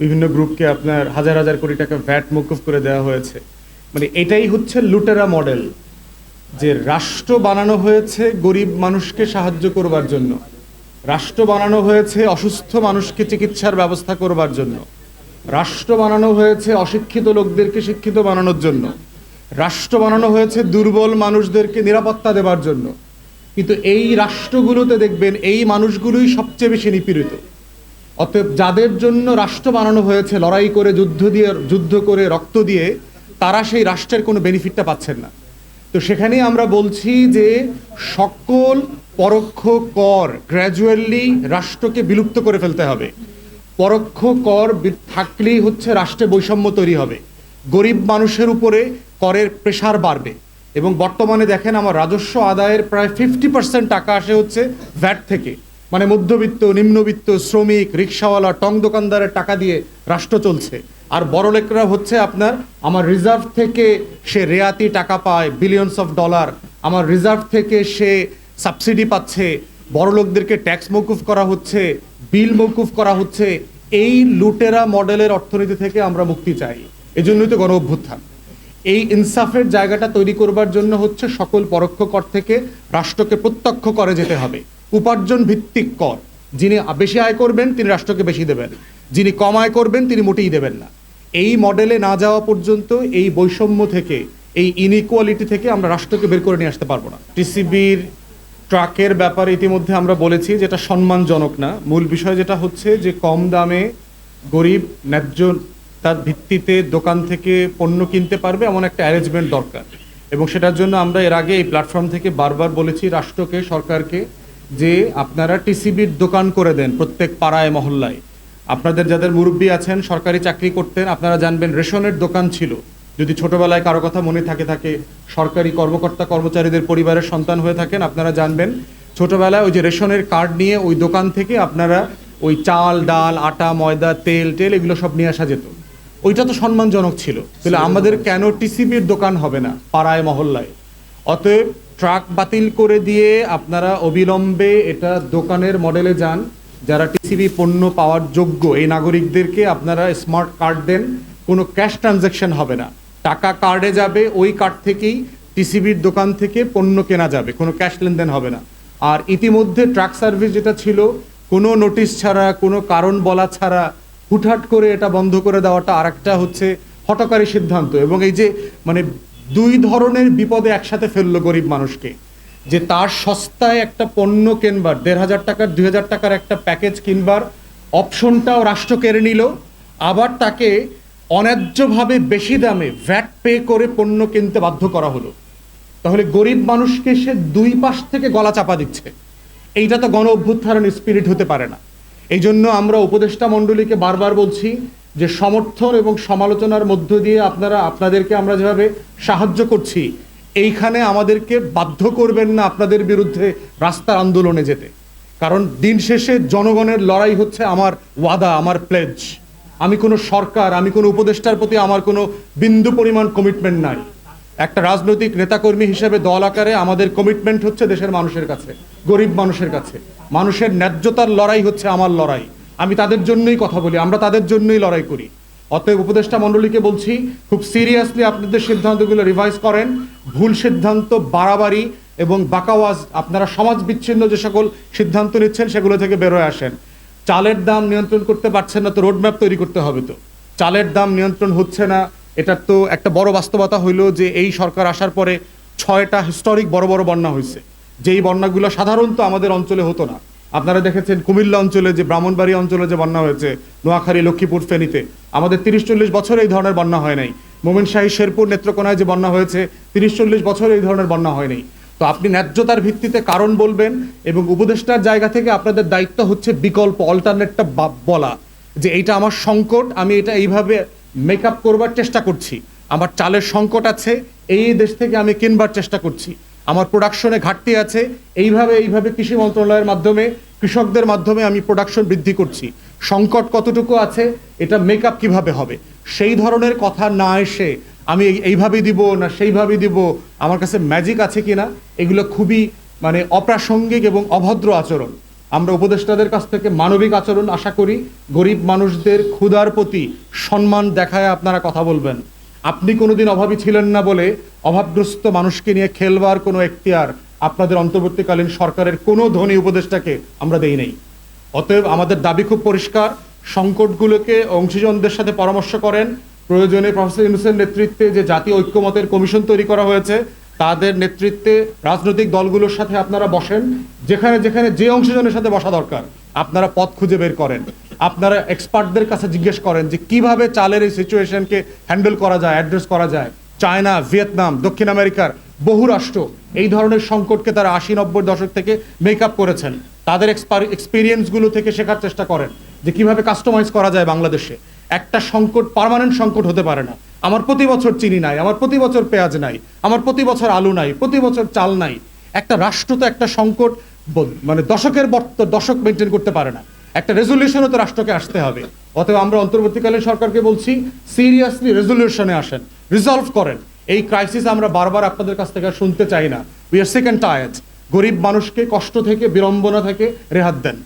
বিভিন্ন গ্রুপকে আপনার হাজার হাজার কোটি টাকা ভ্যাট মকুফ করে দেওয়া হয়েছে। মানে এটাই হচ্ছে লুটেরা মডেল, যে রাষ্ট্র বানানো হয়েছে গরিব মানুষকে সাহায্য করবার জন্য। রাষ্ট্র বানানো হয়েছে অসুস্থ মানুষকে চিকিৎসার ব্যবস্থা করবার জন্য। রাষ্ট্র বানানো হয়েছে অশিক্ষিত লোকদেরকে শিক্ষিত বানানোর জন্য। রাষ্ট্র বানানো হয়েছে দুর্বল মানুষদেরকে নিরাপত্তা দেবার জন্য। কিন্তু এই রাষ্ট্রগুলোতে দেখবেন এই মানুষগুলোই সবচেয়ে বেশি নিপীড়িত। অতএব যাদের জন্য রাষ্ট্র বানানো হয়েছে, লড়াই করে, যুদ্ধ দিয়ে, যুদ্ধ করে, রক্ত দিয়ে, তারা সেই রাষ্ট্রের কোনো বেনিফিটটা পাচ্ছেন না। তো সেখানেই আমরা বলছি যে সকল পরোক্ষ কর গ্র্যাজুয়ালি রাষ্ট্রকে বিলুপ্ত করে ফেলতে হবে। পরোক্ষ কর থাকলেই হচ্ছে রাষ্ট্রে বৈষম্য তৈরি হবে। গরিব মানুষের উপরে করের প্রেশার বাড়বে। এবং বর্তমানে দেখেন আমার রাজস্ব আদায়ের প্রায় ফিফটি পার্সেন্ট টাকা আসে হচ্ছে ভ্যাট থেকে। মানে মধ্যবিত্ত, নিম্নবিত্ত, শ্রমিক, রিক্সাওয়ালা, টং দোকানদারের টাকা দিয়ে রাষ্ট্র চলছে। আর বড়লেকরা হচ্ছে আপনার, আমার রিজার্ভ থেকে সে রেয়াতি টাকা পায় বিলিয়নস অফ ডলার আমার রিজার্ভ থেকে সে সাবসিডি পাচ্ছে। বড় লোকদেরকে ট্যাক্স মৌকুফ করা হচ্ছে বিল মৌকুফ করা হচ্ছে। এই লুটেরা মডেলের অর্থনীতি থেকে আমরা মুক্তি চাই। এজন্যই তো গণ অভ্যুত্থান। এই ইনসাফের জায়গাটা তৈরি করবার জন্য হচ্ছে সকল পরোক্ষ কর থেকে রাষ্ট্রকে প্রত্যক্ষ করে যেতে হবে। উপার্জন ভিত্তিক কর। যিনি বেশি আয় করবেন, তিনি রাষ্ট্রকে বেশি দেবেন। যিনি কম আয় করবেন, তিনি মোটেই দেবেন না। এই মডেলে না যাওয়া পর্যন্ত এই বৈষম্য থেকে, এই ইনইকুয়ালিটি থেকে আমরা রাষ্ট্রকে বের করে নিয়ে আসতে পারব না। টিসিবির ট্রাকের ব্যাপারে ইতিমধ্যে আমরা বলেছি যেটা সম্মানজনক না। মূল বিষয় যেটা হচ্ছে যে কম দামে গরিব, ন্যায্য তার ভিত্তিতে দোকান থেকে পণ্য কিনতে পারবে এমন একটা অ্যারেঞ্জমেন্ট দরকার। এবং সেটার জন্য আমরা এর আগে এই প্ল্যাটফর্ম থেকে বারবার বলেছি রাষ্ট্রকে, সরকারকে যে আপনারা টিসিবির দোকান করে দেন প্রত্যেক পাড়ায় মহল্লায়। আপনাদের যাদের মুরব্বী আছেন সরকারি চাকরি করতেন আপনারা জানবেন রেশনের দোকান ছিল। যদি ছোটবেলায় কারও কথা মনে থাকে থাকে সরকারি কর্মকর্তা কর্মচারীদের পরিবারের সন্তান হয়ে থাকেন আপনারা জানবেন ছোটবেলায় ওই যে রেশনের কার্ড নিয়ে ওই দোকান থেকে আপনারা ওই চাল ডাল আটা ময়দা তেল টেল এগুলো সব নিয়ে আসা যেত। ওইটা তো সম্মানজনক ছিল। তাহলে আমাদের কেন টিসিবির দোকান হবে না পাড়ায় মহল্লায়? অতএব ট্রাক বাতিল করে দিয়ে আপনারা অবিলম্বে এটা দোকানের মডেলে যান। যারা টিসিবি পণ্য পাওয়ার যোগ্য, এই নাগরিকদেরকে আপনারা স্মার্ট কার্ড দেন, কোনো ক্যাশ ট্রানজ্যাকশন হবে না। টাকা কার্ডে যাবে, ওই কার্ড থেকেই টিসিবির দোকান থেকে পণ্য কেনা যাবে, কোনো ক্যাশ লেনদেন হবে না। আর ইতিমধ্যে ট্রাক সার্ভিস যেটা ছিল, কোনো নোটিশ ছাড়া, কোনো কারণ বলা ছাড়া হুটহাট করে এটা বন্ধ করে দেওয়াটা আরেকটা হচ্ছে হটকারী সিদ্ধান্ত। এবং এই যে মানে দুই ধরনের বিপদে একসাথে ফেলল গরিব মানুষকে। যে তার সস্তায় একটা পণ্য কিনবার, দেড় হাজার টাকার, দুই হাজার টাকার একটা প্যাকেজ কিনবার অপশনটাও রাষ্ট্র কেড়ে নিল। আবার তাকে অন্যায্যভাবে বেশি দামে ভ্যাট পে করে পণ্য কিনতে বাধ্য করা হলো। তাহলে গরিব মানুষকে সে দুই পাশ থেকে গলা চাপা দিচ্ছে। এইটা তো গণ অভ্যুত্থানের স্পিরিট হতে পারে না। এই জন্য আমরা উপদেষ্টা মণ্ডলীকে বারবার বলছি যে সমর্থন এবং সমালোচনার মধ্য দিয়ে আপনারা, আপনাদেরকে আমরা যেভাবে সাহায্য করছি, এইখানে আমাদেরকে বাধ্য করবেন না আপনাদের বিরুদ্ধে রাস্তার আন্দোলনে যেতে। কারণ দিন শেষে জনগণের লড়াই হচ্ছে আমার ওয়াদা, আমার প্লেজ আমি কোনো সরকার, আমি কোনো উপদেষ্টার প্রতি আমার কোনো বিন্দু পরিমাণ কমিটমেন্ট নাই। একটা রাজনৈতিক নেতাকর্মী হিসেবে দল আকারে আমাদের কমিটমেন্ট হচ্ছে দেশের মানুষের কাছে, গরিব মানুষের কাছে। মানুষের ন্যায্যতার লড়াই হচ্ছে আমার লড়াই। আমি তাদের জন্যই কথা বলি, আমরা তাদের জন্যই লড়াই করি। অতএব উপদেষ্টা মণ্ডলীকে বলছি, খুব সিরিয়াসলি আপনাদের সিদ্ধান্তগুলো রিভাইজ করেন। ভুল সিদ্ধান্ত বাড়াবাড়ি এবং বাকাওয়াজ, আপনারা সমাজ বিচ্ছিন্ন যে সকল সিদ্ধান্ত নিচ্ছেন সেগুলো থেকে বেরোয় আসেন। চালের দাম নিয়ন্ত্রণ করতে পারছেন না তো রোডম্যাপ তৈরি করতে হবে তো। চালের দাম নিয়ন্ত্রণ হচ্ছে না এটার তো একটা বড় বাস্তবতা হইল যে এই সরকার আসার পরে ছয়টা হিস্টোরিক বড় বড় বন্যা হয়েছে যেই বন্যাগুলো সাধারণত আমাদের অঞ্চলে হতো না। আপনারা দেখেছেন কুমিল্লা অঞ্চলে যে ব্রাহ্মণবাড়ি অঞ্চলে যে বন্যা হয়েছে, নোয়াখালী, লক্ষ্মীপুর, ফেনীতে, আমাদের তিরিশ চল্লিশ বছর এই ধরনের বন্যা হয় নাই। মোমিন শাহী শেরপুর নেত্রকোনায় যে বন্যা হয়েছে তিরিশ চল্লিশ বছর এই ধরনের বন্যা হয়নি তো আপনি ন্যায্যতার ভিত্তিতে কারণ বলবেন এবং উপদেষ্টার জায়গা থেকে আপনাদের দায়িত্ব হচ্ছে বিকল্প অল্টারনেটটা বলা, যে এইটা আমার সংকট, আমি এটা এইভাবে মেক আপ করবার চেষ্টা করছি। আমার চালের সংকট আছে, এই দেশ থেকে আমি কিনবার চেষ্টা করছি। আমার প্রোডাকশনে ঘাটতি আছে, এইভাবে এইভাবে কৃষি মন্ত্রণালয়ের মাধ্যমে কৃষকদের মাধ্যমে আমি প্রোডাকশন বৃদ্ধি করছি। সংকট কতটুকু আছে, এটা মেক আপ কীভাবে হবে? সেই ধরনের কথা না এসে আমি এইভাবেই দিব না সেইভাবে দিব, আমার কাছে ম্যাজিক আছে কিনা, এগুলো খুবই মানে অপ্রাসঙ্গিক এবং অভদ্র আচরণ। আমরা উপদেষ্টাদের কাছ থেকে মানবিক আচরণ আশা করি, গরিব মানুষদের ক্ষুধার প্রতি সম্মান দেখায় আপনারা কথা বলবেন। আপনি কোনোদিন অভাবী ছিলেন না বলে অভাবগ্রস্ত মানুষকে নিয়ে খেলবার কোনো এখতিয়ার আপনাদের অন্তর্বর্তীকালীন সরকারের কোনো ধনী উপদেষ্টাকে আমরা দেই নাই। অতএব আমাদের দাবি খুব পরিষ্কার, সংকটগুলোকে অংশীজনদের সাথে পরামর্শ করেন। প্রয়োজনে প্রফেসর ইউনুসের নেতৃত্বে যে জাতীয় ঐক্যমতের কমিশন তৈরি করা হয়েছে, তাদের নেতৃত্বে রাজনৈতিক দলগুলোর সাথে আপনারা বসেন। যেখানে যেখানে যে অংশজনের সাথে বসা দরকার, আপনারা পথ খুঁজে বের করেন। আপনারা এক্সপার্টদের কাছে জিজ্ঞেস করেন যে কীভাবে চালের এই সিচুয়েশনকে হ্যান্ডেল করা যায় অ্যাড্রেস করা যায়। চায়না, ভিয়েতনাম, দক্ষিণ আমেরিকার বহু রাষ্ট্র এই ধরনের সংকটকে তারা আশি নব্বই দশক থেকে মেক আপ করেছেন। তাদের এক্সপিরিয়েন্সগুলো থেকে শেখার চেষ্টা করেন যে কীভাবে কাস্টমাইজ করা যায় বাংলাদেশে। একটা সংকট পার্মানেন্ট সংকট হতে পারে না। আমার প্রতি বছর চিনি নাই, আমার প্রতি বছর পেঁয়াজ নাই, আমার প্রতি বছর আলু নাই, প্রতি বছর চাল নাই। একটা রাষ্ট্র তো একটা সংকট মানে দশকের বর্ত, দশক মেনটেন করতে পারে না। একটা রেজলিউশনও তো রাষ্ট্রকে আসতে হবে। অতএব আমরা অন্তর্বর্তীকালীন সরকারকে বলছি সিরিয়াসলি রেজলিউশনে আসেন রিজলভ করেন। এই ক্রাইসিস আমরা বারবার আপনাদের কাছ থেকে শুনতে চাই না। উই আর সেকেন্ড টায়ার্ড গরিব মানুষকে কষ্ট থেকে, বিড়ম্বনা থেকে রেহাত দেন।